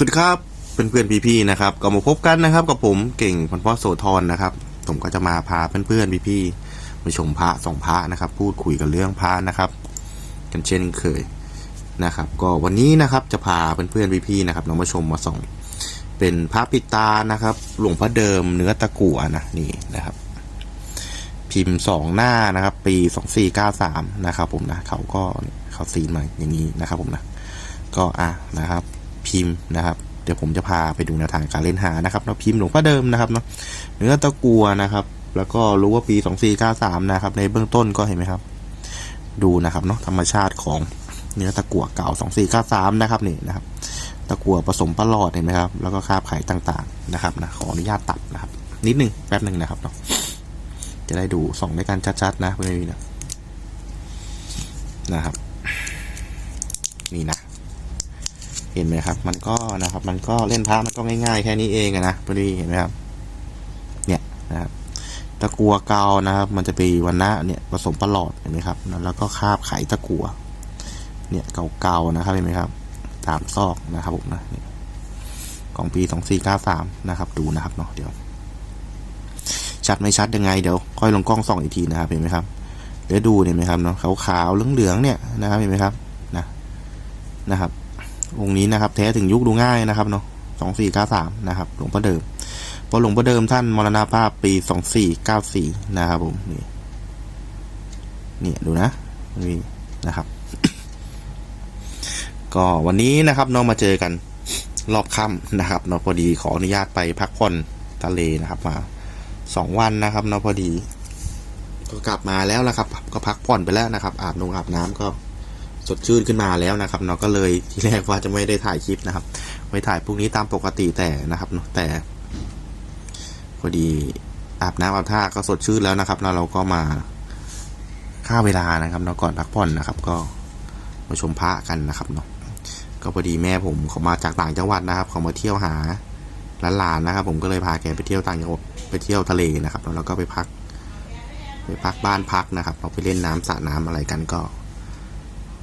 สวัสดีครับเพื่อนเพื่อนๆพี่ๆนะครับก็มาพบกันนะครับ กับผมเก่งพันพ่อโสธรนะครับ ผมก็จะมาพาเพื่อนๆพี่ๆมาชมพระสองพระนะครับ พูดคุยกันเรื่องพระนะครับ กันเช่นเคยนะครับ ก็วันนี้นะครับจะพาเพื่อนๆพี่ๆนะครับน้องมาชมมาส่องเป็นพระปิตานะครับ หลวงพ่อเดิมเนื้อตะกั่วนะนี่นะครับ พิมพ์สองหน้านะครับ ปีสองสี่เก้าสามนะครับ ผมนะเขาก็เขาซีนมาอย่างนี้นะครับ ผมนะก็อะนะครับ พิมพ์นะครับ เดี๋ยวผมจะพาไปดูแนวทางการเล่นหานะครับเนาะพิมพ์หลวงพ่อเดิมนะครับเนาะเนื้อตะกัวนะครับ แล้วก็รู้ว่าปีสองสี่เก้าสามนะครับ ในเบื้องต้นก็เห็นไหมครับ ดูนะครับเนาะธรรมชาติของเนื้อตะกัวเก่าสองสี่เก้าสามนะครับนี่นะครับ ตะกัวผสมปลาลอดเห็นไหมครับ แล้วก็คาบไข่ต่างๆนะครับนะขออนุญาตตัดนะครับ นิดหนึ่งแป๊บหนึ่งนะครับเนาะจะได้ดูส่องด้วยกันชัดๆนะเพื่อนๆนะนะครับ นี่นะ เห็นไหมครับ มันก็นะครับ มันก็เล่นพระมันก็ง่ายๆ แค่นี้เองอะนะพอดีเห็นไหมครับ เนี่ยนะครับตะกัวเกานะครับ มันจะเป็นวันนะเนี่ยผสมประหลอดเห็นไหมครับ แล้วก็คาบไขตะกัว เนี่ยเก่าๆนะครับเห็นไหมครับสามซอกนะครับผมนะนของปีสองสี่เก้าสามนะครับ ดูนะครับเนาะเดี๋ยว ชัดไม่ชัดยังไงเดี๋ยวค่อยลงกล้องส่องอีกทีนะครับเห็นไหมครับเดี๋ยวดูเห็นไหมครับเนาะขาวๆเหลืองๆเนี่ยนะครับเห็นไหมครับ นะนะครับ องค์นี้นะครับแท้ถึงยุคดูง่ายนะครับเนาะสองสี่เก้าสามนะครับหลวงพ่อเดิมเพราะหลวงพ่อเดิมท่านมรณภาพปีสองสี่เก้าสี่นะครับผมนี่นี่ดูนะนี่นะครับ ก็วันนี้นะครับน้องมาเจอกันรอบค่ำนะครับเนาะพอดีขออนุญาตไปพักผ่อนทะเลนะครับมาสองวันนะครับเนาะพอดี ก็กลับมาแล้วนะครับ ก็พักผ่อนไปแล้วนะครับ อาบนงอาบน้ำก็ สดชื่นขึ้นมาแล้วนะครับเนาะก็เลยที่แรกว่าจะไม่ได้ถ่ายคลิปนะครับไว้ถ่ายพรุ่งนี้ตามปกติแต่นะครับเนาะแต่พอดีอาบน้ำอาบท่าก็สดชื่นแล้วนะครับแล้วเราก็มาค่าเวลานะครับเนาะก่อนพักผ่อนนะครับ ก็มาชมพระกันนะครับเนาะก็พอดีแม่ผมเขามาจากต่างจังหวัดนะครับเขามาเที่ยวหาหลานๆนะครับ ผมก็เลยพาแกไปเที่ยวต่างจังหวัดไปเที่ยวทะเลนะครับแล้วเราก็ไปพักไปพักบ้านพักนะครับเราไปเล่นน้ำสระน้ำอะไรกันก็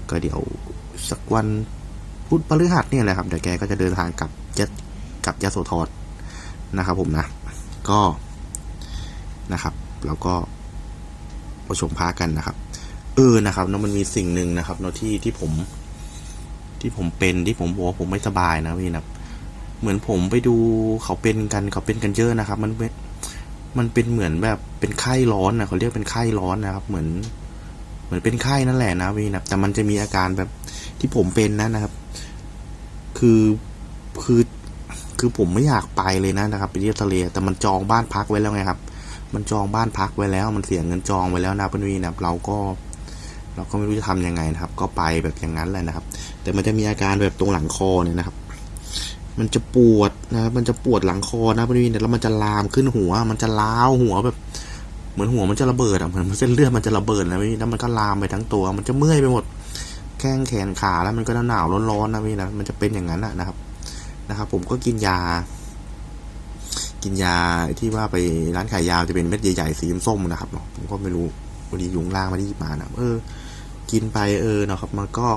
ก็เดี๋ยวสักวันพุธพฤหัสเนี่ยแหละครับ เดี๋ยวแกก็จะเดินทางกลับจะกลับยะโสธรนะครับผมนะ ก็นะครับ แล้วก็ประชมพากันนะครับ เออนะครับเนาะมันมีสิ่งหนึ่งนะครับเนาะที่ที่ผม ที่ผมเป็นที่ผมบอกว่าผมไม่สบายนะพี่นะเหมือนผมไปดูเขาเป็นกันเขาเป็นกันเยอะนะครับ มันเป็นมันเป็นเหมือนแบบเป็นไข้ร้อนนะเขาเรียกเป็นไข้ร้อนนะครับ เหมือน เหมือนเป็นไข้นั่นแหละนะพี่นะแต่มันจะมีอาการแบบที่ผมเป็นนะนะครับ คือคือคือผมไม่อยากไปเลยนะนะครับ ไปเที่ยวทะเล แต่มันจองบ้านพักไว้แล้วไงครับ มันจองบ้านพักไว้แล้ว มันเสียเงินจองไว้แล้วนะพี่นุ้ยนะเราก็ เราก็ไม่รู้จะทำยังไงนะครับ ก็ไปแบบอย่างนั้นแหละนะครับ แต่มันจะมีอาการแบบตรงหลังคอเนี่ยนะครับ มันจะปวดนะครับมันจะปวดหลังคอนะพี่นุ้ยเนี่ยแล้วมันจะลามขึ้นหัว มันจะล้าวหัวแบบ เหมือนหัวมันจะระเบิดอะเหมือนเส้นเลือดมันจะระเบิดแล้วพี่แล้วมันก็ลามไปทั้งตัว มันจะเมื่อยไปหมด แข้งแขนขาแล้วมันก็หนาวร้อนๆนะพี่นะมันจะเป็นอย่างนั้นนะครับ นะครับ ผมก็กินยา กินยาที่ว่าไปร้านขายยาจะเป็นเม็ดใหญ่ๆสีส้มนะครับเนาะผมก็ไม่รู้วันนี้ยุงล่างมาที่มานะเออ กินไปเออเนาะครับ มันก็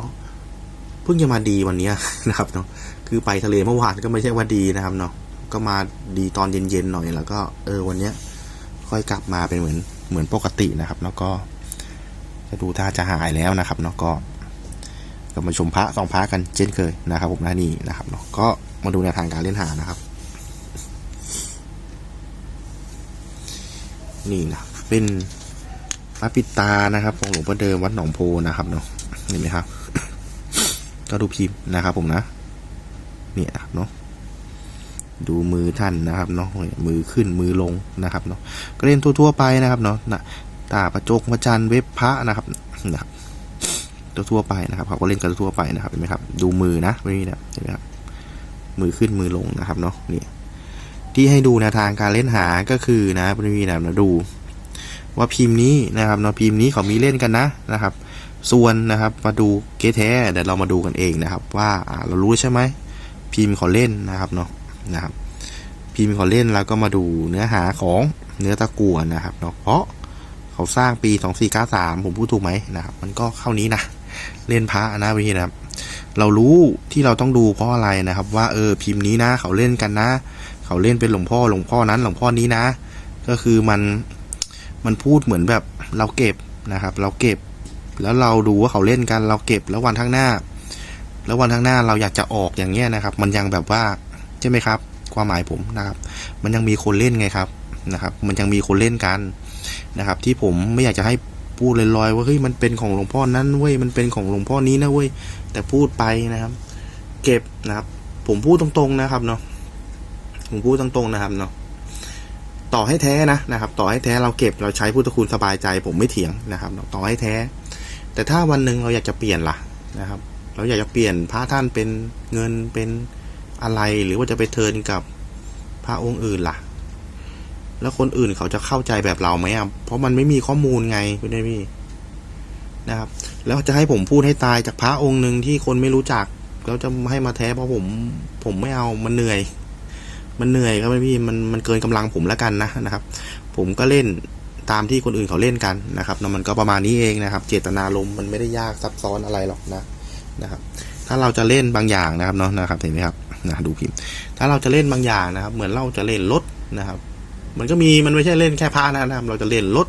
เพิ่งจะมาดีวันนี้นะครับเนาะคือไปทะเลเมื่อวานก็ไม่ใช่ว่าดีนะครับเนาะก็มาดีตอนเย็นๆหน่อยแล้วก็ เออวันเนี้ย ค่อยกลับมาเป็นเหมือนเหมือนปกตินะครับ แล้วก็จะดูท่าจะหายแล้วนะครับเนาะก็ก็มาชมพระสองพระกันเช่นเคยนะครับ ผมนะนี่นะครับเนาะก็มาดูแนวทางการเล่นหานะครับ นี่นะเป็นพระปิดตานะครับของหลวงพ่อเดิมวัดหนองโพนะครับเนาะเห็นไหมครับ ก็ดูพิมพ์นะครับ ผมนะเนี่ยเนาะ ดูมือท่านนะครับเนาะมือขึ้นมือลงนะครับเนาะก็เล่นทั่วๆไปนะครับเนาะนะตาประจกพระจันเว็บพระนะครับนะครับทั่วๆไปนะครับเขาก็เล่นกันทั่วไปนะครับเห็นไหมครับดูมือนะนี่นะเห็นไหมครับมือขึ้นมือลงนะครับเนาะนี่ที่ให้ดูแนวทางการเล่นหาก็คือนะพี่นะดู ว่าพิมพ์นี้นะครับเนาะพิมพ์นี้เขามีเล่นกันนะนะครับ ส่วนนะครับมาดูเกแท้เดี๋ยวเรามาดูกันเองนะครับว่าอ่าเรารู้ใช่ไหมพิมพ์เขาเล่นนะครับเนาะ นะครับพิมพ์เขาเล่นแล้วก็มาดูเนื้อหาของเนื้อตะกั่วนะครับเนาะเพราะเขาสร้างปี2493ผมพูดถูกไหมนะครับ มันก็เข้านี้นะเล่นพระนะพี่นะครับ เรารู้ที่เราต้องดูเพราะอะไรนะครับ ว่าเออพิมพ์นี้นะ เขาเล่นกันนะ เขาเล่นเป็นหลวงพ่อหลวงพ่อนั้นหลวงพ่อนี้นะ ก็คือมันมันพูดเหมือนแบบเราเก็บนะครับ เราเก็บ แล้วเราดูว่าเขาเล่นกันเราเก็บแล้ววันข้างหน้า แล้ววันข้างหน้าเราอยากจะออกอย่างเงี้ยนะครับ มันยังแบบว่า ใช่ไหมครับ ความหมายผมนะครับ มันยังมีคนเล่นไงครับนะครับ มันยังมีคนเล่นกันนะครับ ที่ผมไม่อยากจะให้พูดลอยๆว่าเฮ้ยมันเป็นของหลวงพ่อนั้นเว้ยมันเป็นของหลวงพ่อนี้นะเว้ยแต่พูดไปนะครับ เก็บนะครับ ผมพูดตรงๆนะครับเนาะผมพูดตรงๆนะครับเนาะต่อให้แท้นะนะครับ ต่อให้แท้เราเก็บเราใช้พุทธคุณสบายใจ ผมไม่เถียงนะครับเนาะต่อให้แท้ แต่ถ้าวันหนึ่งเราอยากจะเปลี่ยนล่ะนะครับ เราอยากจะเปลี่ยนพระท่านเป็นเงินเป็น อะไรหรือว่าจะไปเทินกับพระองค์อื่นล่ะ แล้วคนอื่นเขาจะเข้าใจแบบเราไหมอะเพราะมันไม่มีข้อมูลไงคุณได้พี่นะครับ แล้วจะให้ผมพูดให้ตายจากพระองค์หนึ่งที่คนไม่รู้จัก แล้วจะให้มาแท้เพราะผมผมไม่เอามันเหนื่อย มันเหนื่อยครับพี่มันมันเกินกำลังผมแล้วกันนะนะครับ ผมก็เล่นตามที่คนอื่นเขาเล่นกันนะครับแล้วมันก็ประมาณนี้เองนะครับ เจตนารมมันไม่ได้ยากซับซ้อนอะไรหรอกนะนะครับ ถ้าเราจะเล่นบางอย่างนะครับเนาะนะครับเห็นไหมครับ นะดูพิมพ์ ถ้าเราจะเล่นบางอย่างนะครับ เหมือนเราจะเล่นรถนะครับ มันก็มีมันไม่ใช่เล่นแค่พานะครับ เราจะเล่นรถ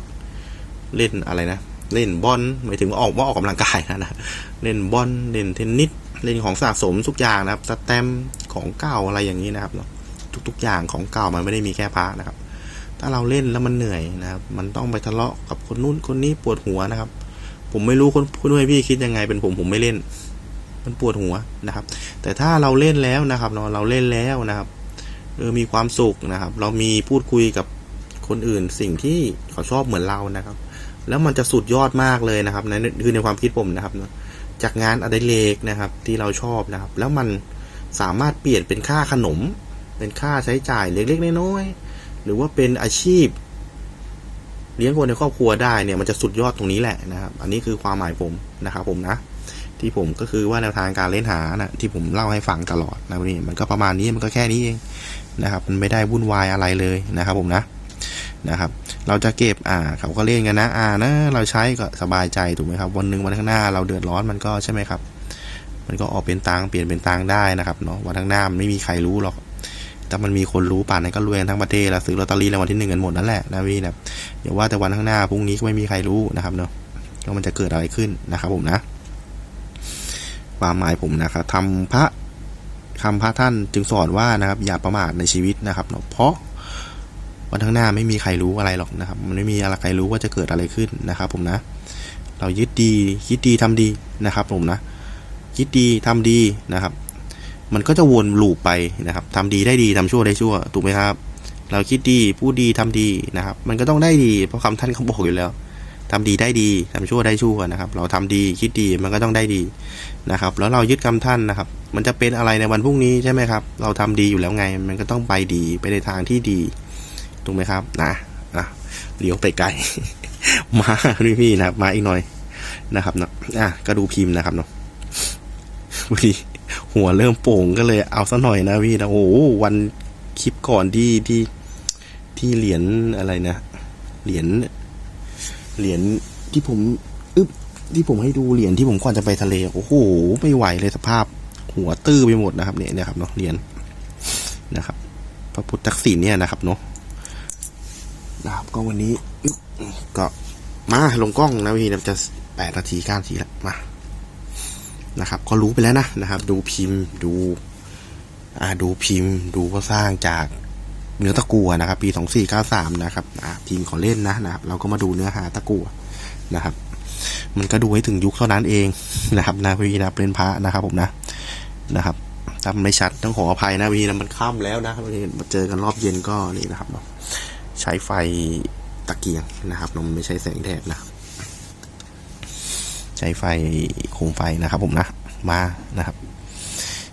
เล่นอะไรนะเล่นบอลหมายถึงว่าออกว่าออกกำลังกายนะนะเล่นบอลเล่นเทนนิสเล่นของสะสมทุกอย่างนะครับ สแตมของเก่าอะไรอย่างนี้นะครับทุกๆอย่างของเก่ามันไม่ได้มีแค่พานะครับ ถ้าเราเล่นแล้วมันเหนื่อยนะครับ มันต้องไปทะเลาะกับคนนู้นคนนี้ปวดหัวนะครับ ผมไม่รู้คนคุณด้วยพี่คิดยังไงเป็นผมผมไม่เล่น มันปวดหัวนะครับ แต่ถ้าเราเล่นแล้วนะครับเนาะเราเล่นแล้วนะครับเออมีความสุขนะครับ เรามีพูดคุยกับคนอื่นสิ่งที่เขาชอบเหมือนเรานะครับ แล้วมันจะสุดยอดมากเลยนะครับในคือในความคิดผมนะครับนะจากงานอดิเรกนะครับ ที่เราชอบนะครับ แล้วมันสามารถเปลี่ยนเป็นค่าขนม เป็นค่าใช้จ่ายเล็กๆน้อยๆหรือว่าเป็นอาชีพ เลี้ยงคนในครอบครัวได้เนี่ยมันจะสุดยอดตรงนี้แหละนะครับ อันนี้คือความหมายผมนะครับ ผมนะ ที่ผมก็คือว่าแนวทางการเล่นหานะที่ผมเล่าให้ฟังตลอดนะวันนี้มันก็ประมาณนี้มันก็แค่นี้เองนะครับ มันไม่ได้วุ่นวายอะไรเลยนะครับ ผมนะนะครับ เราจะเก็บอ่าเขาก็เล่นกันนะอ่านะเราใช้ก็สบายใจถูกไหมครับ วันหนึ่งวันข้างหน้าเราเดือดร้อนมันก็ใช่ไหมครับ มันก็ออกเป็นตังเปลี่ยนเป็นตังได้นะครับเนาะวันข้างหน้ามันไม่มีใครรู้หรอกแต่มันมีคนรู้ป่านนั้นก็รวยทั้งประเทศแล้วซื้อลอตเตอรี่รางวัลที่หนึ่งกันหมดนั่นแหละนะพี่นะอย่าว่าแต่วันข้างหน้าพรุ่งนี้ก็ไม่มีใครรู้นะครับเนาะว่ามันจะเกิดอะไรขึ้นนะครับผมนะ ความหมายผมนะครับทำพระคำพระท่านจึงสอนว่านะครับ อย่าประมาทในชีวิตนะครับเนาะเพราะวันข้างหน้าไม่มีใครรู้อะไรหรอกนะครับ มันไม่มีอะไรใครรู้ว่าจะเกิดอะไรขึ้นนะครับ ผมนะ เรายึดดีคิดดีทำดีนะครับ ผมนะคิดดีทำดีนะครับ มันก็จะวนลูปไปนะครับทำดีได้ดีทำชั่วได้ชั่วถูกไหมครับ เราคิดดีพูดดีทำดีนะครับ มันก็ต้องได้ดีเพราะคำท่านเขาบอกอยู่แล้ว ทำดีได้ดีทำชั่วได้ชั่วนะครับ เราทำดีคิดดีมันก็ต้องได้ดีนะครับ แล้วเรายึดคำท่านนะครับ มันจะเป็นอะไรในวันพรุ่งนี้ใช่ไหมครับ เราทำดีอยู่แล้วไง มันก็ต้องไปดีไปในทางที่ดีถูกไหมครับนะอะเลี้ยวไปไกลมาพี่พี่นะครับ มาอีกหน่อยนะครับเนาะอะก็ดูพิมพ์นะครับเนาะวีหัวเริ่มโป่งก็เลยเอาซะหน่อยนะพี่นะโอ้โหวันคลิปก่อนที่ที่ที่เหรียญอะไรนะเหรียญ เหรียญที่ผมอึบที่ผมให้ดูเหรียญที่ผมก่อนจะไปทะเลโอ้โหไม่ไหวเลยสภาพ หัวตื้อไปหมดนะครับเนี่ยนะครับเนาะเหรียญนะครับ พระพุทธทักษิณเนี่ยนะครับเนาะนะครับก็วันนี้ก็มาลงกล้องนะพี่นะจะแปดนาทีเก้านาทีแล้วมานะครับ ก็รู้ไปแล้วนะนะครับ ดูพิมพ์ดู อ่าดูพิมพ์ ดูก็สร้างจาก เนื้อตะกัวนะครับ ปี 2493 นะครับทีมขาเล่นนะนะครับเราก็มาดูเนื้อหาตะกัวนะครับ มันก็ดูให้ถึงยุคเท่านั้นเองนะครับนะพี่นะเป็นพระนะครับผมนะนะครับถ้ามันไม่ชัดต้องขออภัยนะพี่นะมันค่ำแล้วนะครับมาเจอกันรอบเย็นก็นี่นะครับเนาะใช้ไฟตะเกียงนะครับเนอะมันไม่ใช่แสงแดดนะใช้ไฟโคมไฟนะครับ ผมนะมานะครับ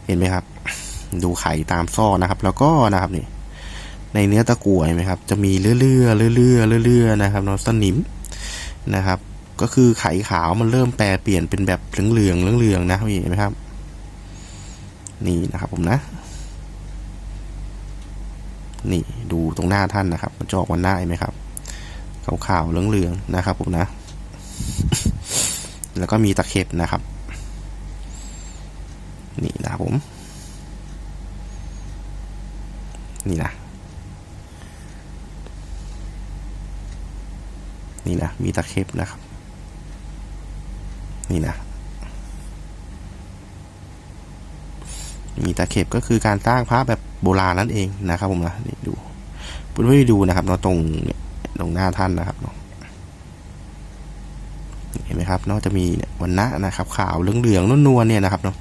เห็นไหมครับ ดูไข่ตามซ่อนะครับ แล้วก็นะครับนี่ ในเนื้อตะกั่วเห็นไหมครับ จะมีเลื่อเลื่อเลื่อเลื่อเลื่อนะครับเนาะสนิมนะครับ ก็คือไข่ขาวมันเริ่มแปรเปลี่ยนเป็นแบบเหลืองเหลืองเหลืองเหลืองนะเห็นไหมครับ นี่นะครับผมนะ นี่ดูตรงหน้าท่านนะครับ มันจะออกวันหน้าเห็นไหมครับขาวๆเหลืองๆนะครับผมนะ แล้วก็มีตะเข็บนะครับ นี่นะครับผม นี่นะ นี่นะมีตะเข็บนะครับ นี่นะ มีตะเข็บก็คือการสร้างพระแบบโบราณนั่นเองนะครับ ผมนะนี่ดูปุณไม่ดูนะครับเนาะตรงเนี่ยตรงหน้าท่านนะครับเนาะเห็นไหมครับเนาะจะมีวันนะนะครับ ขาวเหลืองๆนวลๆเนี่ยนะครับเนาะ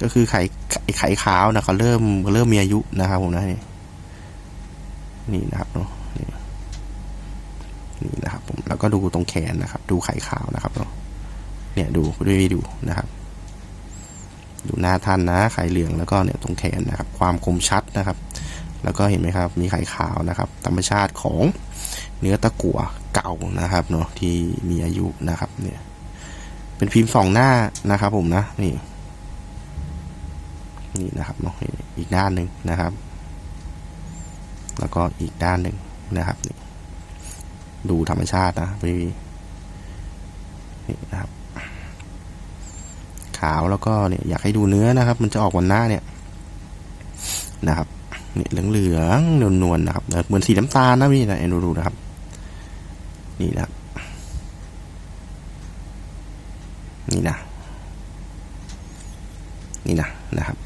ก็คือไข่ไข่ไข่ขาวนะเขาเริ่มเริ่มมีอายุนะครับผมนะนี่นี่นะครับเนาะ นี่นะครับผมแล้วก็ดูตรงแขนนะครับ ดูไข่ขาวนะครับเนาะเนี่ยดูด้วยดูนะครับ ดูหน้าท่านนะไข่เหลืองแล้วก็เนี่ยตรงแขนนะครับ ความคมชัดนะครับ แล้วก็เห็นไหมครับ มีไข่ขาวนะครับ ธรรมชาติของเนื้อตะกั่วเก่านะครับเนาะที่มีอายุนะครับ เนี่ย เป็นพิมพ์สองหน้านะครับ ผมนะนี่ นี่นะครับเนาะอีกด้านหนึ่งนะครับ แล้วก็อีกด้านหนึ่งนะครับนี่ ดูธรรมชาตินะพี่นี่นะครับ ขาวแล้วก็เนี่ยอยากให้ดูเนื้อนะครับ มันจะออกวันหน้าเนี่ยนะครับเนี่ยเหลืองๆนวลๆนะครับเหมือนสีน้ำตาลนะพี่นะเอ็นดูนะครับ นี่นะครับนี่นะ นี่นะนะครับ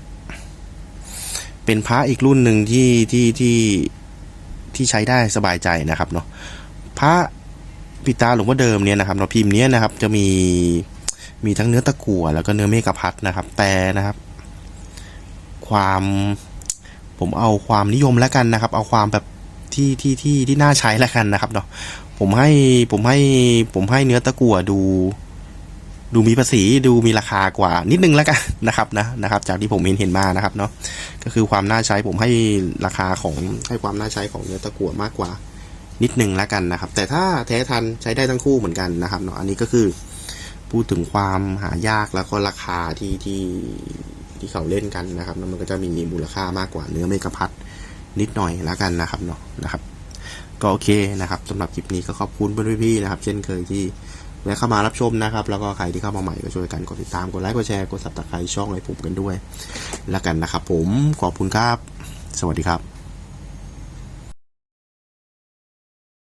เป็นพระอีกรุ่นหนึ่งที่ที่ที่ที่ใช้ได้สบายใจนะครับเนาะ พระปิตาหลวงพ่อเดิมเนี่ยนะครับเราพิมพ์เนี้ยนะครับ จะมีมีทั้งเนื้อตะกั่วแล้วก็เนื้อเมกะพัดนะครับ แต่นะครับ ความผมเอาความนิยมแล้วกันนะครับ เอาความแบบที่ที่ที่ที่น่าใช้แล้วกันนะครับเนาะผมให้ผมให้ผมให้เนื้อตะกั่วดู ดูมีภาษีดูมีราคากว่านิดนึงแล้วกันนะครับนะนะครับ จากที่ผมเห็นเห็นมานะครับเนาะก็คือความน่าใช้ผมให้ราคาของให้ความน่าใช้ของเนื้อตะกั่วมากกว่า นิดนึงแล้วกันนะครับ แต่ถ้าแท้ทันใช้ได้ทั้งคู่เหมือนกันนะครับเนาะอันนี้ก็คือพูดถึงความหายากแล้วก็ราคาที่ที่ที่เขาเล่นกันนะครับแล้วมันก็จะมีมูลค่ามากกว่าเนื้อเมกะพัดนิดหน่อยแล้วกันนะครับเนาะนะครับ ก็โอเคนะครับสำหรับคลิปนี้ก็ขอบคุณเพื่อนพี่ๆนะครับ เช่นเคยที่แวะเข้ามารับชมนะครับ แล้วก็ใครที่เข้ามาใหม่ก็ช่วยกันกดติดตามกดไลค์กดแชร์กดซับสไครต์ช่องไอผมกันด้วย แล้วกันนะครับผมขอบคุณครับ สวัสดีครับ